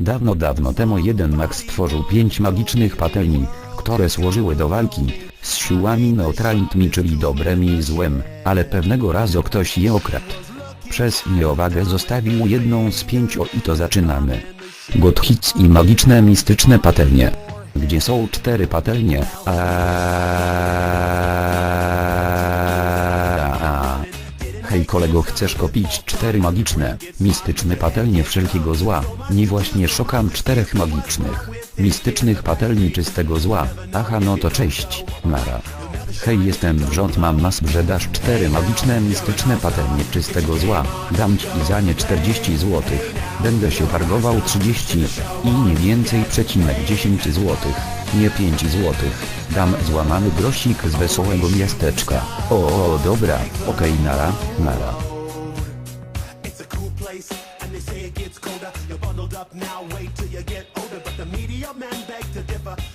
Dawno dawno temu jeden mag stworzył pięć magicznych patelni, które służyły do walki z siłami neutralnymi czyli dobrem i złem, ale pewnego razu ktoś je okradł. Przez nieowagę zostawił jedną z pięciu i to zaczynamy. Godhits i magiczne mistyczne patelnie. Gdzie są cztery patelnie? Aaaa. Kolego chcesz kupić cztery magiczne, mistyczne patelnie wszelkiego zła, nie właśnie szukam czterech magicznych, mistycznych patelni czystego zła, aha no to cześć, nara. Hej jestem wrząt mam mas sprzedaż cztery magiczne mistyczne patelnie czystego zła, dam ci za nie 40 złotych, będę się targował 30 i nie więcej przecinek 10 złotych, nie 5 złotych, dam złamany grosik z wesołego miasteczka, o, o dobra, okej nara, nara.